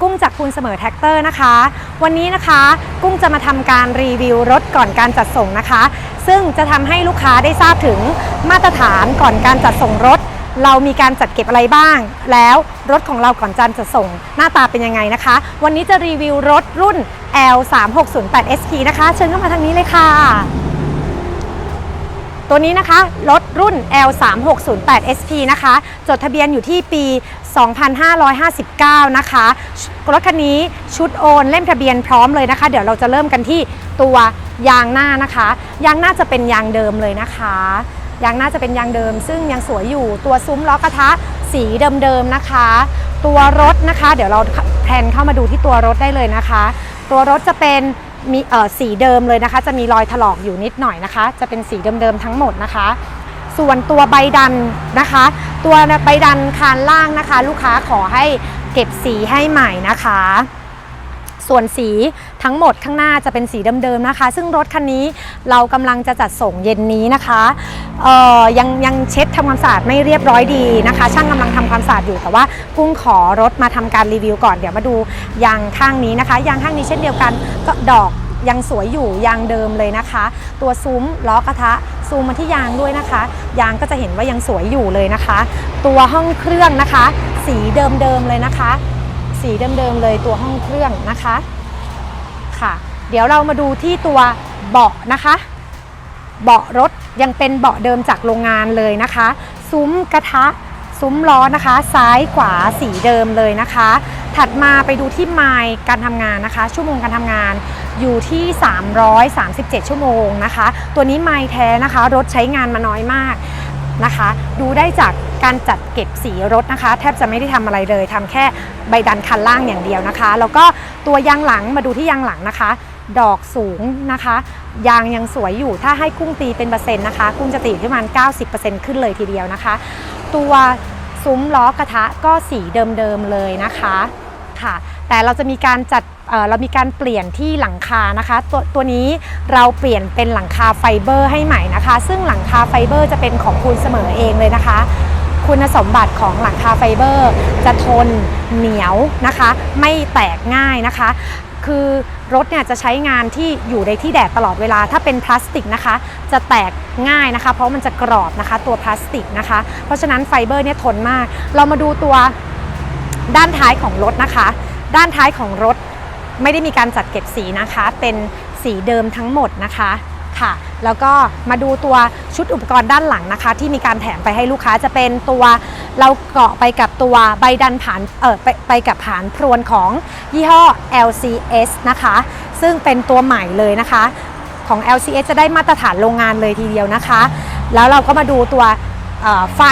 กุ้งจากคูณเสมอแท็กเตอร์นะคะ วันนี้นะคะกุ้งจะมาทำการรีวิวรถก่อนการจัดส่งนะคะ ซึ่งจะทำให้ลูกค้าได้ทราบถึงมาตรฐานก่อนการจัดส่งรถ เรามีการจัดเก็บอะไรบ้าง แล้วรถของเราก่อนการจัดส่งหน้าตาเป็นยังไงนะคะ วันนี้จะรีวิวรถรุ่น L 3 6 0 8 SP นะคะ เชิญเข้ามาทางนี้เลยค่ะตัวนี้นะคะรถรุ่น L 3 6 0 8 SP นะคะ จดทะเบียนอยู่ที่ปี 2559 นะคะ รถคันนี้ชุดโอนเล่มทะเบียนพร้อมเลยนะคะ เดี๋ยวเราจะเริ่มกันที่ตัวยางหน้านะคะ ยางหน้าจะเป็นยางเดิมเลยนะคะยางหน้าจะเป็นยางเดิม ซึ่งยังสวยอยู่ตัวซุ้มล้อกระทะสีเดิมๆนะคะ ตัวรถนะคะ เดี๋ยวเราแพนเข้ามาดูที่ตัวรถได้เลยนะคะ ตัวรถจะเป็นมีเอ่อสีเดิมเลยนะคะ จะมีรอยถลอกอยู่นิดหน่อยนะคะ จะเป็นสีเดิมๆทั้งหมดนะคะ ส่วนตัวใบดันนะคะ ตัวใบดันคานล่างนะคะ ลูกค้าขอให้เก็บสีให้ใหม่นะคะ ส่วนสีทั้งหมดข้างหน้าจะเป็นสีเดิมๆนะคะ ซึ่งรถคันนี้เรากำลังจะจัดส่งเย็นนี้นะคะเอ่อยังยังเช็ดทำความสะอาดไม่เรียบร้อยดีนะคะ ช่างกำลังทำความสะอาดอยู่แต่ว่ากุ้งขอรถมาทำการรีวิวก่อนเดี๋ยวมาดูยางข้างนี้นะคะยางข้างนี้เช่นเดียวกันก็ดอก ยังสวยอยู่ยางเดิมเลยนะคะ ตัวซุ้มล้อกระทะซูมมาที่ยางด้วยนะคะ ยางก็จะเห็นว่ายังสวยอยู่เลยนะคะ ตัวห้องเครื่องนะคะ สีเดิมๆเลยนะคะ สีเดิมๆเลยตัวห้องเครื่องนะคะค่ะ เดี๋ยวเรามาดูที่ตัวเบาะนะคะ เบาะรถยังเป็นเบาะเดิมจากโรงงานเลยนะคะ ซุ้มกระทะ ซุ้มล้อนะคะ ซ้ายขวาสีเดิมเลยนะคะ ถัดมาไปดูที่ไมล์การทำงานนะคะ ชั่วโมงการทำงานอยู่ที่ 337 ชั่วโมงนะคะ ตัวนี้ไมล์แท้นะคะ รถใช้งานมาน้อยมากนะคะ ดูได้จากการจัดเก็บสีรถนะคะ แทบจะไม่ได้ทำอะไรเลยทำแค่ใบดันคันล่างอย่างเดียวนะคะ แล้วก็ตัวยางหลังมาดูที่ยางหลังนะคะ ดอกสูงนะคะ ยางยังสวยอยู่ถ้าให้กุ้งตีเป็นเปอร์เซ็นต์นะคะ กุ้งจะตีอยู่ที่ประมาณ 90%ขึ้นเลยทีเดียวนะคะ ตัวซุ้มล้อกระทะก็สีเดิมๆเลยนะคะค่ะ แต่เราจะมีการจัดเออเรามีการเปลี่ยนที่หลังคานะคะตัวตัวนี้เราเปลี่ยนเป็นหลังคาไฟเบอร์ให้ใหม่นะคะ ซึ่งหลังคาไฟเบอร์จะเป็นของคุณเสมอเองเลยนะคะ คุณสมบัติของหลังคาไฟเบอร์ จะทนเหนียวนะคะ ไม่แตกง่ายนะคะ คือ รถเนี่ยจะใช้งานที่อยู่ในที่แดดตลอดเวลา ถ้าเป็นพลาสติกนะคะ จะแตกง่ายนะคะ เพราะมันจะกรอบนะคะ ตัวพลาสติกนะคะ เพราะฉะนั้นไฟเบอร์เนี่ยทนมาก เรามาดูตัวด้านท้ายของรถนะคะ ด้านท้ายของรถไม่ได้มีการจัดเก็บสีนะคะ เป็นสีเดิมทั้งหมดนะคะ ค่ะ แล้วก็มาดูตัวชุดอุปกรณ์ด้านหลังนะคะ ที่มีการแถมไปให้ลูกค้าจะเป็นตัวเราเกาะไปกับตัวใบดันผานเออไปไปกับผานพรวนของยี่ห้อ LCS นะคะ ซึ่งเป็นตัวใหม่เลยนะคะของ LCS จะได้มาตรฐานโรงงานเลยทีเดียวนะคะ แล้วเราก็มาดูตัวไฟ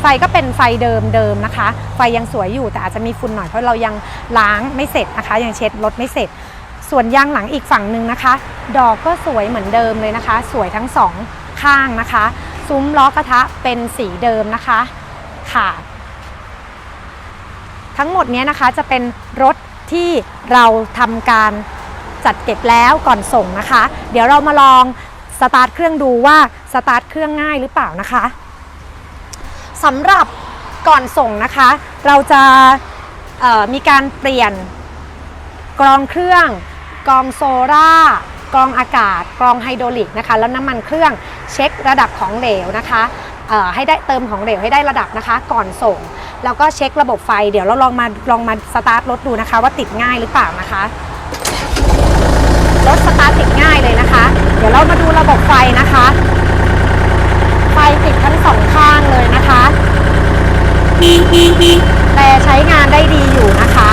ไฟก็เป็นไฟเดิมเดิมนะคะ ไฟยังสวยอยู่แต่อาจจะมีฝุ่นหน่อยเพราะเรายังล้างไม่เสร็จนะคะ ยังเช็ดรถไม่เสร็จ ส่วนยางหลังอีกฝั่งหนึ่งนะคะ ดอกก็สวยเหมือนเดิมเลยนะคะ สวยทั้งสองข้างนะคะ ซุ้มล้อกระทะเป็นสีเดิมนะคะค่ะ ทั้งหมดนี้นะคะจะเป็นรถที่เราทำการจัดเก็บแล้วก่อนส่งนะคะ เดี๋ยวเรามาลองสตาร์ทเครื่องดูว่าสตาร์ทเครื่องง่ายหรือเปล่านะคะสำหรับก่อนส่งนะคะ เราจะมีการเปลี่ยนกรองเครื่องกรองโซล่า กรองอากาศ กรองไฮโดรลิกนะคะ แล้วน้ำมันเครื่องเช็คระดับของเหลวนะคะให้ได้เติมของเหลวให้ได้ระดับนะคะ ก่อนส่ง แล้วก็เช็คระบบไฟ เดี๋ยวเราลองมาลองมาสตาร์ทรถดูนะคะ ว่าติดง่ายหรือเปล่านะคะรถสตาร์ทติดง่ายเลยนะคะ เดี๋ยวเรามาดูระบบไฟนะคะ ไฟติดทั้งสองข้างเลยนะคะแต่ใช้งานได้ดีอยู่นะคะ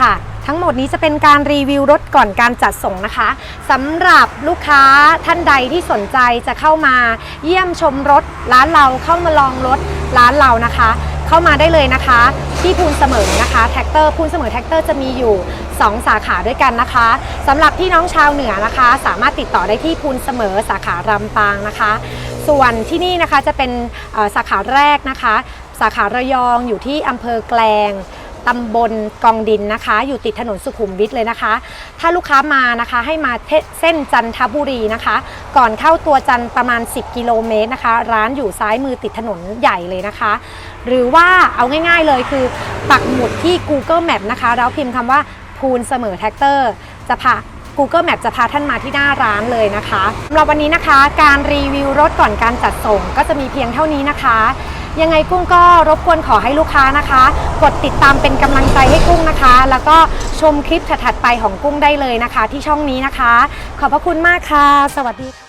ค่ะ ทั้งหมดนี้จะเป็นการรีวิวรถก่อนการจัดส่งนะคะสำหรับลูกค้าท่านใดที่สนใจจะเข้ามาเยี่ยมชมรถร้านเราเข้ามาลองรถร้านเรานะคะ เข้ามาได้เลยนะคะ ที่พูนเสมอนะคะแท็กเตอร์พูนเสมอแท็กเตอร์จะมีอยู่ 2 สาขาด้วยกันนะคะสำหรับพี่น้องชาวเหนือนะคะ สามารถติดต่อได้ที่พูนเสมอสาขาลำปางนะคะ ส่วนที่นี่นะคะจะเป็นสาขาแรกนะคะ สาขาระยองอยู่ที่อำเภอแกลง ตำบลกองดินนะคะ อยู่ติดถนนสุขุมวิทเลยนะคะ ถ้าลูกค้ามานะคะให้มาเส้นจันทบุรีนะคะ ก่อนเข้าตัวจันประมาณ 10 กิโลเมตรนะคะ ร้านอยู่ซ้ายมือติดถนนใหญ่เลยนะคะ หรือว่าเอาง่ายๆเลยคือปักหมุดที่ Google Map นะคะแล้วพิมพ์คำว่าพูนเสมอแท็กเตอร์จะพา Google Map จะพาท่านมาที่หน้าร้านเลยนะคะสำหรับวันนี้นะคะ การรีวิวรถก่อนการจัดส่งก็จะมีเพียงเท่านี้นะคะ ยังไงกุ้งก็รบกวนขอให้ลูกค้านะคะ กดติดตามเป็นกำลังใจให้กุ้งนะคะ แล้วก็ชมคลิปถัดๆไปของกุ้งได้เลยนะคะ ที่ช่องนี้นะคะ ขอบพระคุณมากค่ะ สวัสดีค่ะ